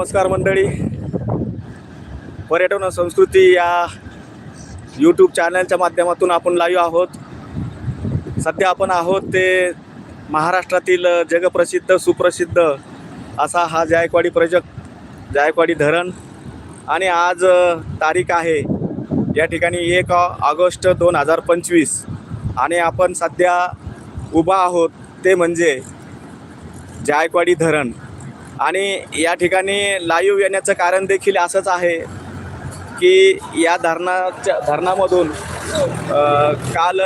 नमस्कार मंडळी. पर्यटन संस्कृती या यूट्यूब चॅनलच्या माध्यमातून आपण लाईव्ह आहोत. सध्या आपण आहोत ते महाराष्ट्रातील जगप्रसिद्ध सुप्रसिद्ध असा हा जायकवाडी प्रोजेक्ट जायकवाडी धरण. आणि आज तारीख आहे. या ठिकाणी एक ऑगस्ट दोन हजार पंचवीस. आणि आपण सध्या उभा आहोत ते म्हणजे जायकवाडी धरण. आणि या ठिकाणी लाईव्ह येण्याचं कारण देखील असंच आहे की या धरणाच्या धरणामधून काल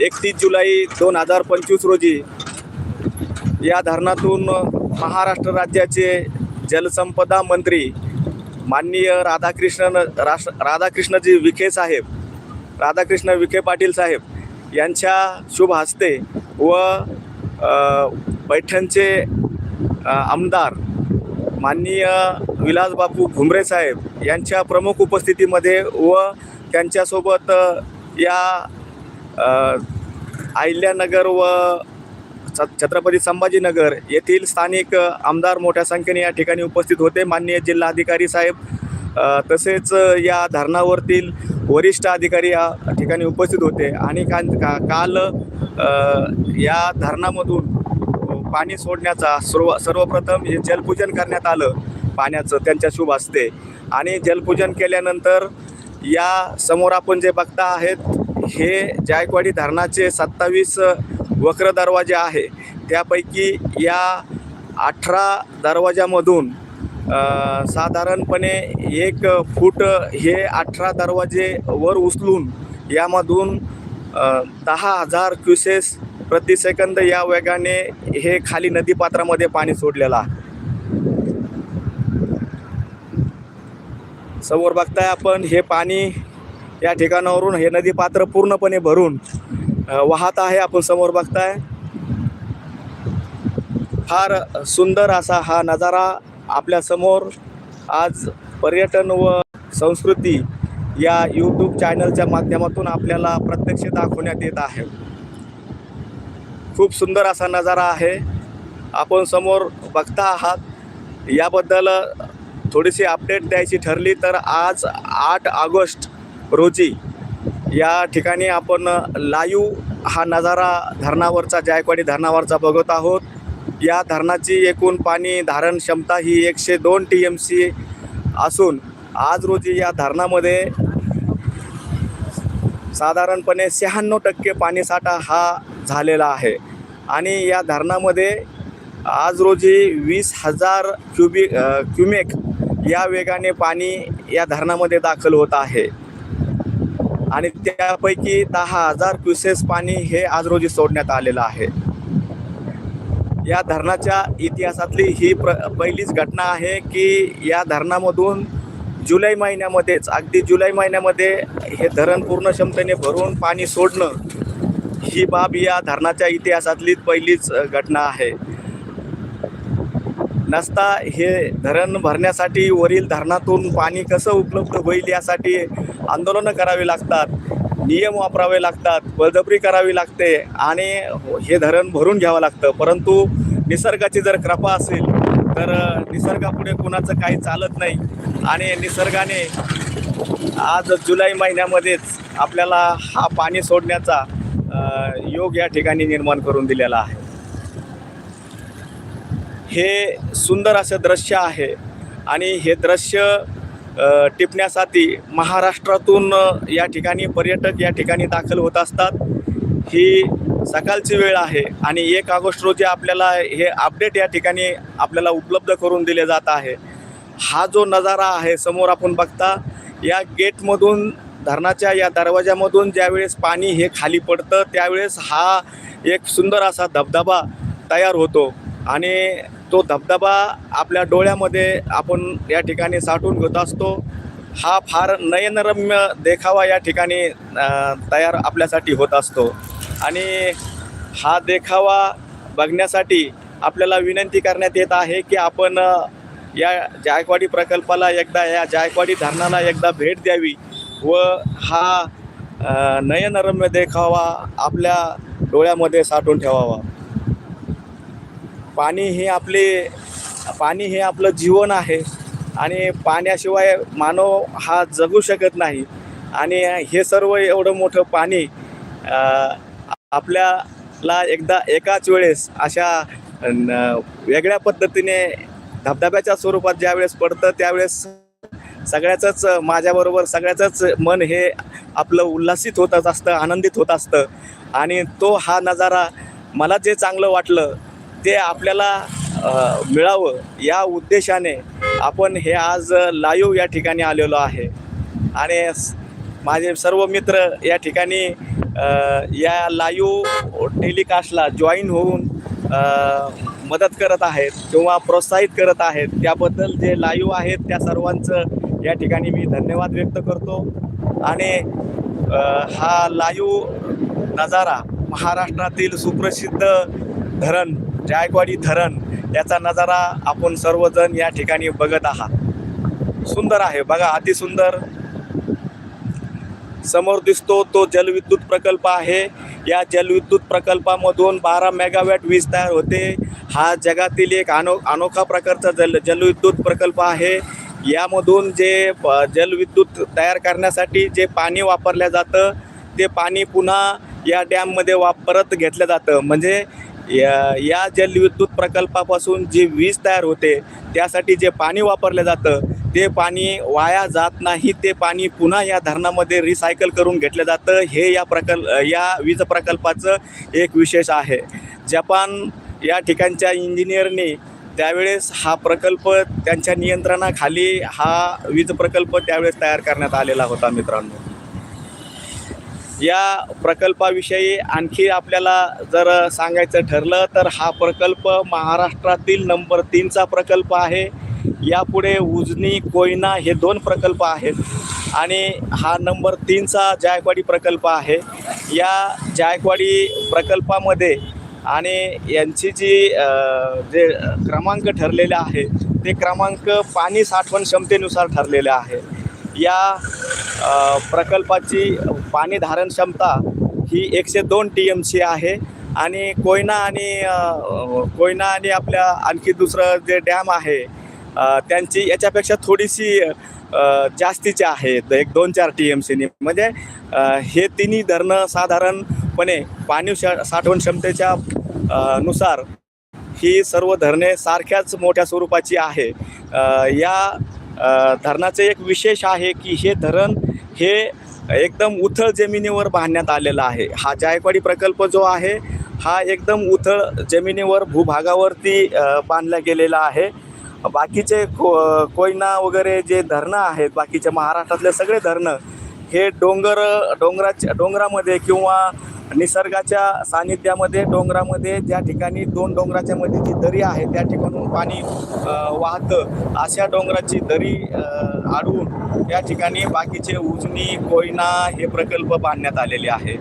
एकतीस जुलै दोन हजार पंचवीस रोजी या धरणातून महाराष्ट्र राज्याचे जलसंपदा मंत्री माननीय राधाकृष्ण राष राधाकृष्णजी विखे साहेब राधाकृष्ण विखे पाटील साहेब यांच्या शुभ हस्ते व पैठणचे आमदार माननीय विलासबापू घुमरे साहेब यांच्या प्रमुख उपस्थितीमध्ये व त्यांच्यासोबत या अहिल्यानगर व छ छत्रपती संभाजीनगर येथील स्थानिक आमदार मोठ्या संख्येने या ठिकाणी उपस्थित होते. माननीय जिल्हाधिकारी साहेब तसेच या धरणावरतील वरिष्ठ अधिकारी या ठिकाणी उपस्थित होते. आणि का का काल या धरणामधून पाणी सोडण्याचा सर्व सर्वप्रथम हे जलपूजन करण्यात आलं. पाण्याचं त्यांच्या शुभ असते आणि जलपूजन केल्यानंतर या समोर आपण जे बघता आहेत हे जायकवाडी धरणाचे सत्तावीस वक्र दरवाजे आहे. त्यापैकी या अठरा दरवाजामधून साधारणपणे एक फूट हे अठरा दरवाजे वर उचलून यामधून दहा हजार क्युसेस प्रति सेकंद या वेगाने हे खाली नदीपात्रामध्ये पाणी सोडलेलं आहे. समोर बघताय आपण हे पाणी या ठिकाणावरून हे नदीपात्र पूर्णपणे भरून वाहत आहे. आपण समोर बघताय फार सुंदर असा हा नजारा आपल्यासमोर आज पर्यटन व संस्कृती या यूट्यूब चॅनलच्या माध्यमातून आपल्याला प्रत्यक्ष दाखवण्यात येत आहे. खूप सुंदर असा नजारा आहे. आपण समोर बघता आहात. याबद्दल थोडीशी अपडेट द्यायची ठरली तर आज आठ ऑगस्ट रोजी या ठिकाणी आपण लाईव्ह हा नजारा धरणावरचा जायकवाडी धरणावरचा बघत आहोत. या धरणाची एकूण पाणी धारण क्षमता ही एकशे दोन टी एम सी असून आज रोजी या धरणामध्ये साधारणपणे शहाण्णव टक्के पाणीसाठा हा झालेला आहे. आणि या धरणामध्ये आज रोजी वीस हजार क्युबी क्युमेक या वेगाने पाणी या धरणामध्ये दाखल होत आहे. आणि त्यापैकी दहा हजार क्युसेस पाणी हे आज रोजी सोडण्यात आलेलं आहे. या धरणाच्या इतिहासातली ही प्र पहिलीच घटना आहे की या धरणामधून जुलै महिन्यामध्येच अगदी जुलै महिन्यामध्ये हे धरण पूर्ण क्षमतेने भरून पाणी सोडणं ही बाब या धरणाच्या इतिहासातली पहिलीच घटना आहे. नसता हे धरण भरण्यासाठी वरील धरणातून पाणी कसं उपलब्ध होईल यासाठी आंदोलनं करावी लागतात नियम वापरावे लागतात बळजबरी करावी लागते आणि हे धरण भरून घ्यावं लागतं. परंतु निसर्गाची जर कृपा असेल तर निसर्गापुढे कुणाचं काही चालत नाही. आणि निसर्गाने आज जुलै महिन्यामध्येच आपल्याला हा पाणी सोडण्याचा योग या ठिकाणी निर्माण करून दिलेला आहे. हे सुंदर असं दृश्य आहे आणि हे दृश्य टिपण्यासाठी महाराष्ट्रातून या ठिकाणी पर्यटक या ठिकाणी दाखल होत असतात. ही सकाळची वेळ आहे आणि एक ऑगस्ट रोजी आपल्याला हे अपडेट या ठिकाणी आपल्याला उपलब्ध करून दिले जात आहे. हा जो नजारा आहे समोर आपण बघता या गेटमधून धरणाच्या या दरवाजामधून ज्यावेळेस पाणी हे खाली पडतं त्यावेळेस हा एक सुंदर असा धबधबा तयार होतो. आणि तो धबधबा आपल्या डोळ्यामध्ये आपण या ठिकाणी साठवून घेत असतो. हा फार नयनरम्य देखावा या ठिकाणी तयार आपल्यासाठी होत असतो. आणि हा देखावा बघण्यासाठी आपल्याला विनंती करण्यात येत आहे की आपण या जायकवाडी प्रकल्पाला एकदा या जायकवाडी धरणाला एकदा भेट द्यावी व हा नयनरम्य देखावा आपल्या डोळ्यामध्ये साठवून ठेवावा. पाणी हे आपले पाणी हे आपलं जीवन आहे आणि पाण्याशिवाय मानव हा जगू शकत नाही आणि हे सर्व एवढं मोठं पाणी आपल्याला एकदा एकाच वेळेस अशा न- वेगळ्या पद्धतीने धबधब्याच्या स्वरूपात ज्यावेळेस पडतं त्यावेळेस सगळ्याचंच माझ्याबरोबर सगळ्याचंच मन हे आपलं उल्हासित होतच असतं आनंदित होत असतं. आणि तो हा नजारा मला जे चांगलं वाटलं ते आपल्याला मिळावं या उद्देशाने आपण हे आज लाईव्ह या ठिकाणी आलेलो आहे. आणि माझे सर्व मित्र या ठिकाणी या लाईव्ह टेलिकास्टला जॉईन होऊन मदत करत आहेत किंवा प्रोत्साहित करत आहेत. त्याबद्दल जे लाईव्ह आहेत त्या सर्वांचं या ठिकाणी मी धन्यवाद व्यक्त करतो. आणि हा लाईव्ह नजारा महाराष्ट्रातील सुप्रसिद्ध धरण जायकवाडी धरण याचा नजारा आपण सर्वजण या ठिकाणी बघत आहात. सुंदर आहे बघा अतिसुंदर. समोर दिसतो तो जलविद्युत प्रकल्प आहे. या जलविद्युत प्रकल्पामधून बारा मेगावॅट वीज तयार होते. हा जगातील एक अनो अनोखा प्रकारचा जल जलविद्युत प्रकल्प आहे. यामधून जे जलविद्युत तयार करण्यासाठी जे पाणी वापरलं जातं ते पाणी पुन्हा या डॅममध्ये वाप परत घेतलं जातं. म्हणजे या या जलविद्युत प्रकल्पापासून जी वीज तयार होते त्यासाठी जे पाणी वापरलं जातं ते पाणी वाया जात नाही ते पाणी पुन्हा या धरणामध्ये रिसायकल करून घेतलं जातं. हे या प्रकल्प या वीज प्रकल्पाचं एक विशेष आहे. जपान या ठिकाणच्या इंजिनियरनी त्यावेळेस हा प्रकल्प त्यांच्या नियंत्रणाखाली हा वीज प्रकल्प त्यावेळेस तयार करण्यात आलेला होता मित्रांनो. या प्रकल्पाविषयी आणखी आपल्याला जर सांगायचं ठरलं तर हा प्रकल्प महाराष्ट्रातील नंबर तीनचा प्रकल्प आहे. यापुढे उजनी कोयना हे दोन प्रकल्प आहेत. आणि हा नंबर तीनचा जायकवाडी प्रकल्प आहे. या जायकवाडी प्रकल्पामध्ये आणि यांची जी जे क्रमांक ठरलेले आहे ते क्रमांक पाणी साठवण क्षमतेनुसार ठरलेले आहे. या प्रकल्पाची पाणी धारण क्षमता ही एकशे दोन टी एम सी आहे आणि कोयना आणि कोयना आणि आपल्या आणखी दुसरं जे डॅम आहे त्यांची याच्यापेक्षा थोडीशी जास्तीची आहेत एक दोन चार टी एम सीनी म्हणजे हे तिन्ही धरणं साधारणपणे पाणी साठवण क्षमतेच्या नुसार ही सर्व धरणे सारख्याच मोठ्या स्वरूपाची आहे. या धरणाचं एक विशेष आहे की हे धरण हे एकदम उथळ जमिनीवर बांधण्यात आलेलं आहे. हा जायकवाडी प्रकल्प जो आहे हा एकदम उथळ जमिनीवर भूभागावरती बांधला गेलेला आहे. बाकीचे को कोयना वगैरे जे धरणं आहेत बाकीचे महाराष्ट्रातले सगळे धरणं हे डोंगर डोंगराच्या डोंगरामध्ये किंवा निसर्गाच्या सानिध्यामध्ये डोंगरामध्ये ज्या ठिकाणी दोन डोंगराच्या मध्ये जी दरी आहे त्या ठिकाणून पाणी वाहतं. अशा डोंगराची दरी अ, आडवून या ठिकाणी बाकीचे उजनी कोयना हे प्रकल्प बांधण्यात आलेले आहे.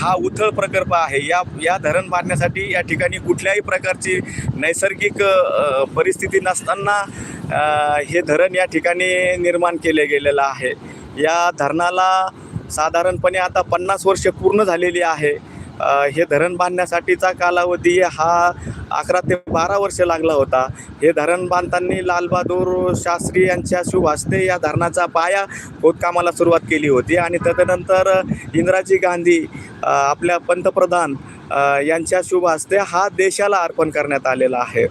हा उथळ प्रकल्प आहे. या या धरण बांधण्यासाठी या ठिकाणी कुठल्याही प्रकारची नैसर्गिक परिस्थिती नसताना हे धरण या ठिकाणी निर्माण केले गेलेलं आहे. या धरणाला साधारणपणे आता पन्नास वर्ष पूर्ण झालेली आहे. हे धरण बांधण्यासाठीचा कालावधी हा अकरा ते बारा वर्ष लागला होता. हे धरण बांधताना लालबहादूर शास्त्री यांच्या शुभ हस्ते या धरणाचा पाया खोदकामाला सुरुवात केली होती आणि तदनंतर इंदिराजी गांधी आपल्या पंतप्रधान यांच्या शुभ हस्ते हा देशाला अर्पण करण्यात आलेला आहे.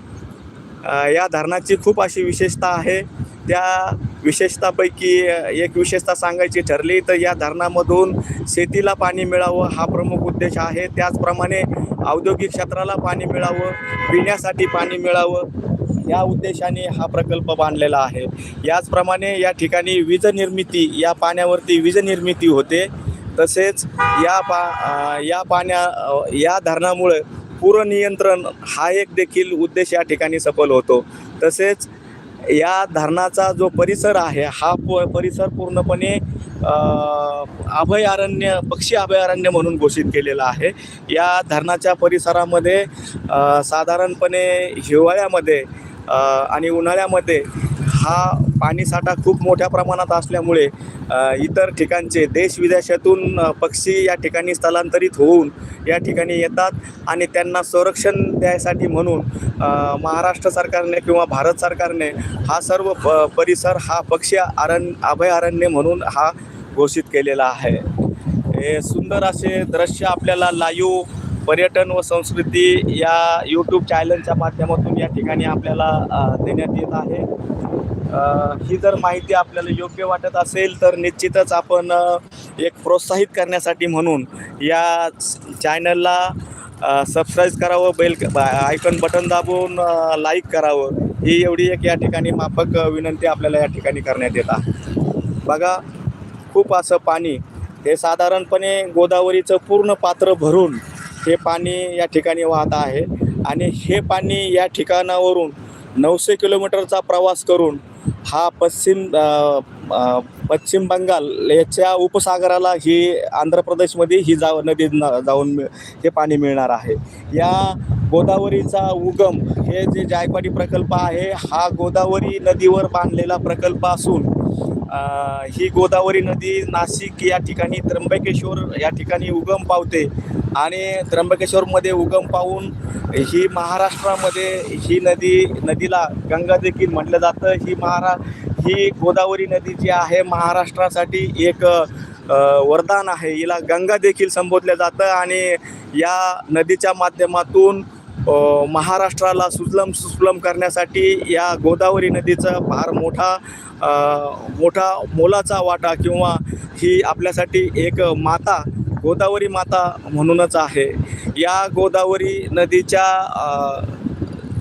या धरणाची खूप अशी विशेषता आहे. त्या विशेषतापैकी एक विशेषता सांगायची ठरली तर या धरणामधून शेतीला पाणी मिळावं हा प्रमुख उद्देश आहे. त्याचप्रमाणे औद्योगिक क्षेत्राला पाणी मिळावं पिण्यासाठी पाणी मिळावं या उद्देशाने हा प्रकल्प बांधलेला आहे. याचप्रमाणे या ठिकाणी वीज निर्मिती या पाण्यावरती वीज निर्मिती होते. तसेच या पा या पाण्या या धरणामुळे पूर नियंत्रण हा एक देखील उद्देश या ठिकाणी सफल होतो. तसेच या धरणाचा जो परिसर आहे हा प परिसर पूर्णपणे अभयारण्य पक्षी अभयारण्य म्हणून घोषित केलेला आहे. या धरणाच्या परिसरामध्ये साधारणपणे हिवाळ्यामध्ये आणि उन्हाळ्यामध्ये हा पाणीसाठा खूप मोठ्या प्रमाणात असल्यामुळे इतर ठिकाणचे देश विदेशातून पक्षी या ठिकाणी स्थलांतरित होऊन या ठिकाणी येतात आणि त्यांना संरक्षण द्यायसाठी म्हणून महाराष्ट्र सरकारने किंवा भारत सरकारने हा सर्व प परिसर हा पक्षी अरण्य अभयारण्य म्हणून हा घोषित केलेला आहे. हे सुंदर असे दृश्य आपल्याला लाईव्ह पर्यटन व संस्कृती या यूट्यूब चॅनलच्या माध्यमातून या ठिकाणी आपल्याला देण्यात येत आहे. ही जर माहिती आपल्याला योग्य वाटत असेल तर निश्चितच आपण एक प्रोत्साहित करण्यासाठी म्हणून या चॅनलला सबस्क्राईब करावं बेल आयकॉन बटन दाबून लाईक करावं ही एवढी एक या ठिकाणी माफक विनंती आपल्याला या ठिकाणी करण्यात येत आहे. बघा खूप असं पाणी हे साधारणपणे गोदावरीचं पूर्ण पात्र भरून हे पाणी या ठिकाणी वाहत आहे. आणि हे पाणी या ठिकाणावरून नऊशे किलोमीटरचा प्रवास करून हा पश्चिम पश्चिम बंगाल याच्या उपसागराला ही आंध्र प्रदेशमध्ये ही जा नदी न- जाऊन हे पाणी मिळणार आहे. या गोदावरीचा उगम हे जे जायकवाडी प्रकल्प आहे हा गोदावरी नदीवर बांधलेला प्रकल्प असून ही गोदावरी नदी नाशिक या ठिकाणी त्र्यंबकेश्वर या ठिकाणी उगम पावते. आणि त्र्यंबकेश्वरमध्ये उगम पाहून ही महाराष्ट्रामध्ये ही नदी नदीला गंगा देखील म्हटलं जातं. ही महारा ही गोदावरी नदी जी आहे महाराष्ट्रासाठी एक वरदान आहे. हिला गंगा देखील संबोधलं जातं आणि या नदीच्या माध्यमातून महाराष्ट्राला सुजलम सुफलम करण्यासाठी या गोदावरी नदीचा फार मोठा मोठा मोलाचा वाटा किंवा ही आपल्यासाठी एक माता गोदावरी माता म्हणूनच आहे. या गोदावरी नदीच्या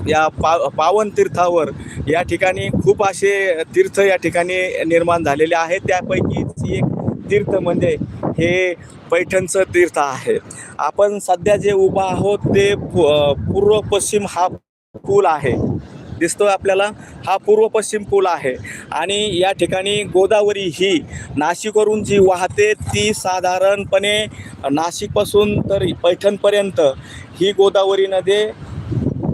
या पा पावन तीर्थावर या ठिकाणी खूप असे तीर्थ या ठिकाणी निर्माण झालेले आहेत. त्यापैकीच एक तीर्थ म्हणजे हे पैठणचं तीर्थ आहे. आपण सध्या जे उभा आहोत ते पूर्व पश्चिम हा पूल आहे. दिसतोय आपल्याला. हा पूर्व पश्चिम पूल आहे. आणि या ठिकाणी गोदावरी ही नाशिकवरून जी वाहते ती साधारणपणे नाशिकपासून तर पैठणपर्यंत ही गोदावरी नदी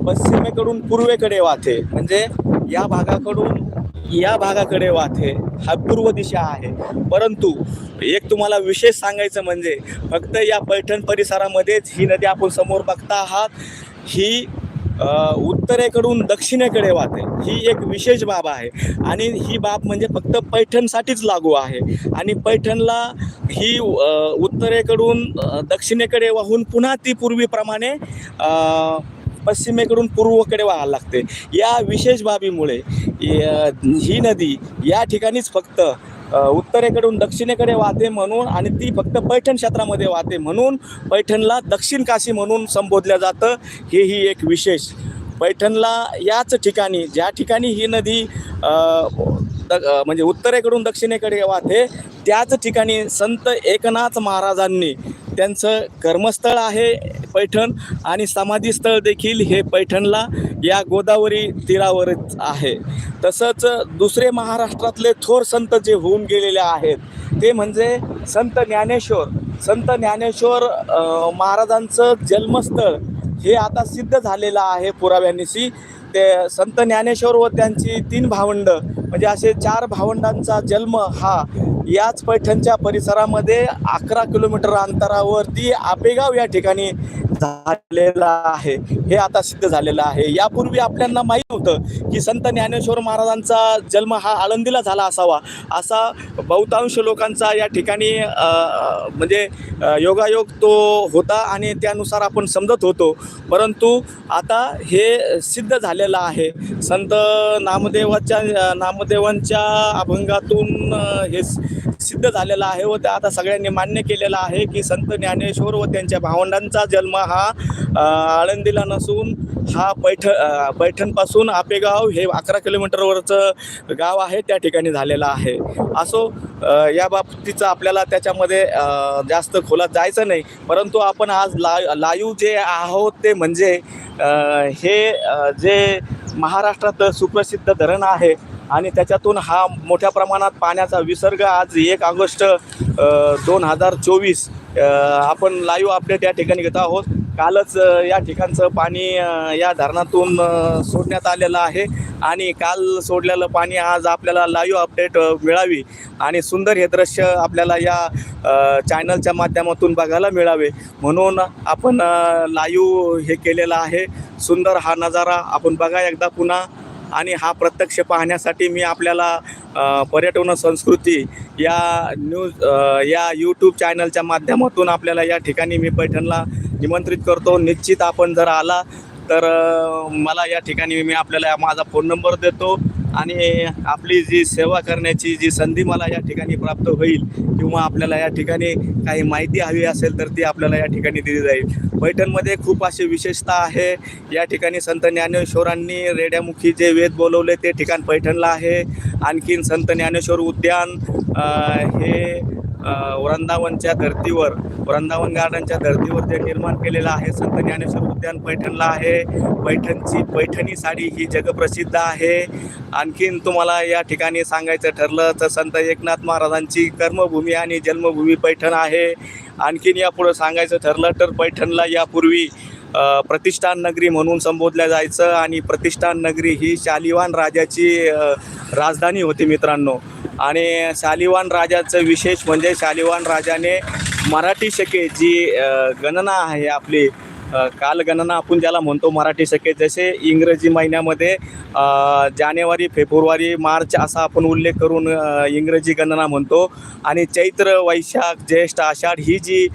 पश्चिमेकडून पूर्वेकडे वाहते. म्हणजे या भागाकडून या भागाकडे वाहते. हा पूर्व दिशा आहे. परंतु एक तुम्हाला विशेष सांगायचं म्हणजे फक्त या पैठण परिसरामध्येच ही नदी आपण समोर बघता आहात. ही उत्तरेकडून दक्षिणेकडे वाहते. ही एक विशेष बाब आहे. आणि ही बाब म्हणजे फक्त पैठणसाठीच लागू आहे. आणि पैठणला ही उत्तरेकडून दक्षिणेकडे वाहून पुन्हा ती पूर्वीप्रमाणे पश्चिमेकडून पूर्वकडे व्हायला लागते. या विशेष बाबीमुळे य- ही नदी या ठिकाणीच फक्त उत्तरेकडून दक्षिणेकडे वाहते म्हणून आणि ती फक्त पैठण क्षेत्रामध्ये वाहते म्हणून पैठणला दक्षिण काशी म्हणून संबोधलं जातं. हेही एक विशेष. पैठणला याच ठिकाणी ज्या ठिकाणी ही नदी म्हणजे उत्तरेकडून दक्षिणेकडे वाहते त्याच ठिकाणी संत एकनाथ महाराजांनी त्यांचं कर्मस्थळ आहे. पैठण आणि समाधीस्थळ देखील हे पैठणला या गोदावरी तीरावरच आहे. तसंच दुसरे महाराष्ट्रातले थोर संत जे होऊन गेलेले आहेत ते म्हणजे संत ज्ञानेश्वर. संत ज्ञानेश्वर महाराजांचं जन्मस्थळ हे आता सिद्ध झालेलं आहे पुराव्यानिशी. ते संत ज्ञानेश्वर व त्यांची तीन भावंड म्हणजे असे चार भावंडांचा जन्म हा याच पैठणच्या परिसरामध्ये अकरा किलोमीटर अंतरावरती आपेगाव या ठिकाणी झालेला आहे. हे आता सिद्ध झालेलं आहे. यापूर्वी आपल्याला माहीत होतं की संत ज्ञानेश्वर महाराजांचा जन्म हा आळंदीला झाला असावा. असा बहुतांश लोकांचा या ठिकाणी म्हणजे योगायोग तो होता आणि त्यानुसार आपण समजत होतो. परंतु आता हे सिद्ध झालेलं आहे. संत नामदेवाच्या नामदेवांच्या अभंगातून हे सिद्ध झालेलं आहे व ते आता सगळ्यांनी मान्य केलेलं आहे की संत ज्ञानेश्वर व त्यांच्या भावंडांचा जन्म हा आळंदीला नसून हा पैठ पैठणपासून आपेगाव हे अकरा किलोमीटरवरचं गाव आहे त्या ठिकाणी झालेलं आहे. असो या बाबतीचं आपल्याला त्याच्यामध्ये जास्त खोलात जायचं नाही परंतु आपण आज ला लाईव्ह जे आहोत ते म्हणजे हे जे महाराष्ट्रात सुप्रसिद्ध धरण आहे आणि त्याच्यातून हा मोठ्या प्रमाणात पाण्याचा विसर्ग आज एक ऑगस्ट दोन हजार चोवीस आपण लाईव्ह अपडेट या ठिकाणी घेत आहोत. कालच या ठिकाणचं पाणी या धरणातून सोडण्यात आलेलं आहे. आणि काल सोडलेलं पाणी आज आपल्याला लाईव्ह अपडेट मिळावी. आणि सुंदर हे दृश्य आपल्याला या चॅनलच्या माध्यमातून बघायला मिळावे. म्हणून आपण लाईव्ह हे केलेलं आहे. सुंदर हा नजारा आपण बघा एकदा पुन्हा. आणि हा प्रत्यक्ष पाहण्यासाठी मी आपल्याला पर्यटन संस्कृती या न्यूज या यूट्यूब चॅनलच्या माध्यमातून आपल्याला या ठिकाणी मी पैठणला निमंत्रित करतो. निश्चित आपण जर आला तर मला या ठिकाणी मी आपल्याला माझा फोन नंबर देतो. आणि आपली जी सेवा करण्याची जी संधी मला या ठिकाणी प्राप्त होईल किंवा आपल्याला या ठिकाणी काही माहिती हवी असेल तर ती आपल्याला या ठिकाणी दिली जाईल. पैठणमध्ये खूप अशी विशेषता आहे. या ठिकाणी संत ज्ञानेश्वरांनी रेड्यामुखी जे वेद बोलवले ते ठिकाण पैठणला आहे. आणखीन संत ज्ञानेश्वर उद्यान हे वृंदावनच्या धर्तीवर वृंदावन गार्डनच्या धर्तीवर जे निर्माण केलेलं आहे संत ज्ञानेश्वर उद्यान पैठणला आहे. पैठणची पैठणी साडी ही जगप्रसिद्ध आहे. आणखीन तुम्हाला या ठिकाणी सांगायचं ठरलं तर संत एकनाथ महाराजांची कर्मभूमी आणि जन्मभूमी पैठण आहे. आणखीन यापुढं सांगायचं ठरलं तर पैठणला यापूर्वी प्रतिष्ठान नगरी म्हणून संबोधल्या जायचं आणि प्रतिष्ठान नगरी ही शालिवान राजाची राजधानी होती मित्रांनो. आणि शालिवान राजाचं विशेष म्हणजे शालिवान राजाने मराठी शके जी गणना आहे आपली कालगणना आपण ज्याला म्हणतो मराठी शके जसे इंग्रजी महिन्यामध्ये जानेवारी फेब्रुवारी मार्च असा आपण उल्लेख करून इंग्रजी गणना म्हणतो. आणि चैत्र वैशाख ज्येष्ठ आषाढ ही जी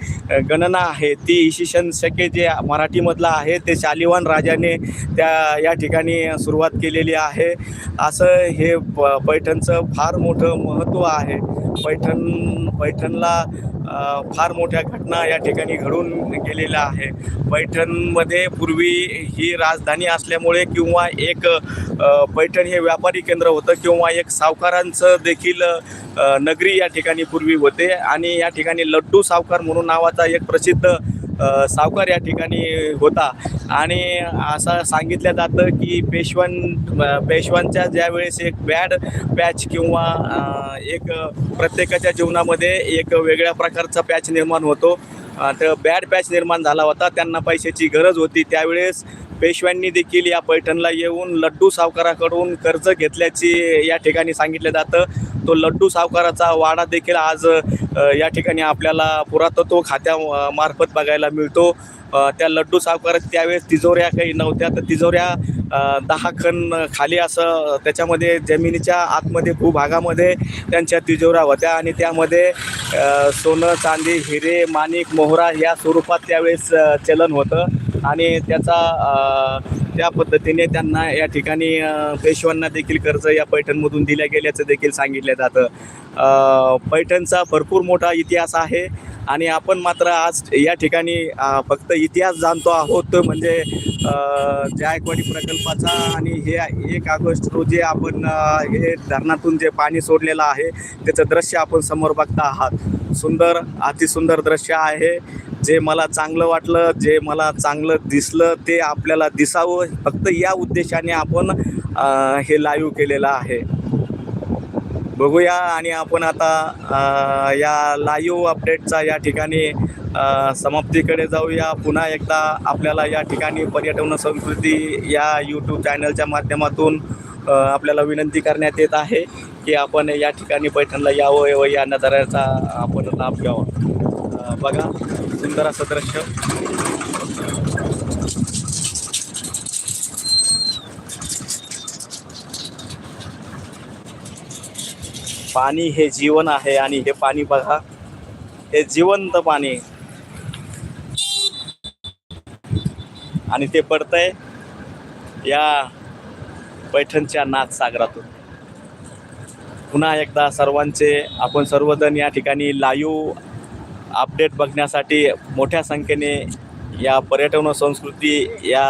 गणना आहे ती इशिशन शके जे मराठीमधलं आहे ते शालिवान राजाने त्या या ठिकाणी सुरुवात केलेली आहे. असं हे प पैठणचं फार मोठं महत्त्व आहे. पैठण पैठणला फार मोठ्या घटना या ठिकाणी घडून गेलेल्या आहे. पैठणमध्ये पूर्वी ही राजधानी असल्यामुळे किंवा एक पैठण हे व्यापारी केंद्र होतं किंवा एक सावकारांचं देखील नगरी या ठिकाणी पूर्वी होते. आणि या ठिकाणी लड्डू सावकार म्हणून नावाचा एक प्रसिद्ध सावकार या ठिकाणी होता. आणि असं सांगितलं जातं की पेशवान पेशवांच्या ज्यावेळेस एक बॅड पॅच किंवा एक प्रत्येकाच्या जीवनामध्ये एक वेगळ्या प्रकारचा पॅच निर्माण होतो. तर बॅड पॅच निर्माण झाला होता. त्यांना पैशाची गरज होती. त्यावेळेस पेशव्यांनी देखील या पैठणला येऊन लड्डू सावकाराकडून कर्ज घेतल्याची या ठिकाणी सांगितलं जातं. तो लड्डू सावकाराचा वाडा देखील आज या ठिकाणी आपल्याला पुरातत्व खात्या मार्फत बघायला मिळतो. त्या लड्डू सावकारात त्यावेळेस तिजोऱ्या काही नव्हत्या. तर तिजोऱ्या दहा खण खाली असं त्याच्यामध्ये जमिनीच्या आतमध्ये भूभागामध्ये त्यांच्या तिजोऱ्या होत्या. आणि त्यामध्ये सोनं चांदी हिरे माणिक मोहरा या स्वरूपात त्यावेळेस चलन होतं. आणि त्याचा त्या पद्धतीने त्यांना या ठिकाणी पेशवांना देखील कर्ज या पैठणमधून दिल्या गेल्याचं देखील सांगितलं जातं. पैठणचा भरपूर मोठा इतिहास आहे. आणि आपण मात्र आज या ठिकाणी फक्त इतिहास जाणतो आहोत. म्हणजे जायकवाडी प्रकल्पाचा आणि हे एक ऑगस्ट रोजी आपण हे धरणातून जे पाणी सोडलेलं आहे त्याचं दृश्य आपण समोर बघता आहात. सुंदर अतिसुंदर दृश्य आहे. जे मला चांगलं वाटलं जे मला चांगलं दिसलं ते आपल्याला दिसावं. फक्त या उद्देशाने आपण हे लाईव्ह केलेलं आहे. बघूया आणि आपण आता या लाईव्ह अपडेटचा या ठिकाणी समाप्तीकडे जाऊया. पुन्हा एकदा आपल्याला या ठिकाणी पर्यटन संस्कृती या यूट्यूब चॅनलच्या माध्यमातून आपल्याला विनंती करण्यात येत आहे की आपण या ठिकाणी पैठणला यावं व या नजाऱ्याचा आपण लाभ घ्यावा. बघा सुंदर असं दृश्य. पाणी हे जीवन आहे आणि हे पाणी बघा हे जिवंत पाणी. आणि ते पडतंय या पैठणच्या नाथ सागरातून. पुन्हा एकदा सर्वांचे आपण सर्वजण या ठिकाणी लाईव्ह अपडेट बघण्यासाठी मोठ्या संख्येने या पर्यटन संस्कृती या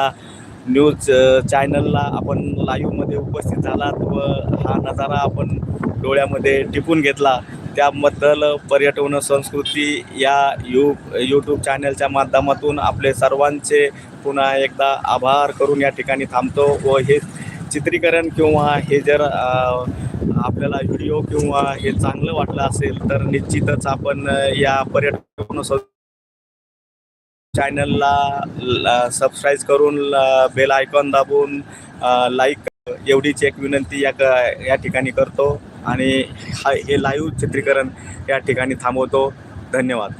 न्यूज चॅनलला आपण लाईव्हमध्ये उपस्थित झालात व हा नजारा आपण डोळ्यामध्ये टिपून घेतला. त्याबद्दल पर्यटन संस्कृती या यू यूट्यूब चॅनलच्या माध्यमातून आपले सर्वांचे पुन्हा एकदा आभार करून या ठिकाणी थांबतो व हे चित्रीकरण किंवा हे जर आपल्याला व्हिडिओ किंवा हे चांगलं वाटलं असेल तर निश्चितच आपण या पर्यटन चॅनलला सबस्क्राईब करून बेल आयकॉन दाबून लाईक एवढीच एक विनंती या क- या ठिकाणी करतो. आणि हा हे लाईव्ह चित्रीकरण या ठिकाणी थांबवतो. धन्यवाद.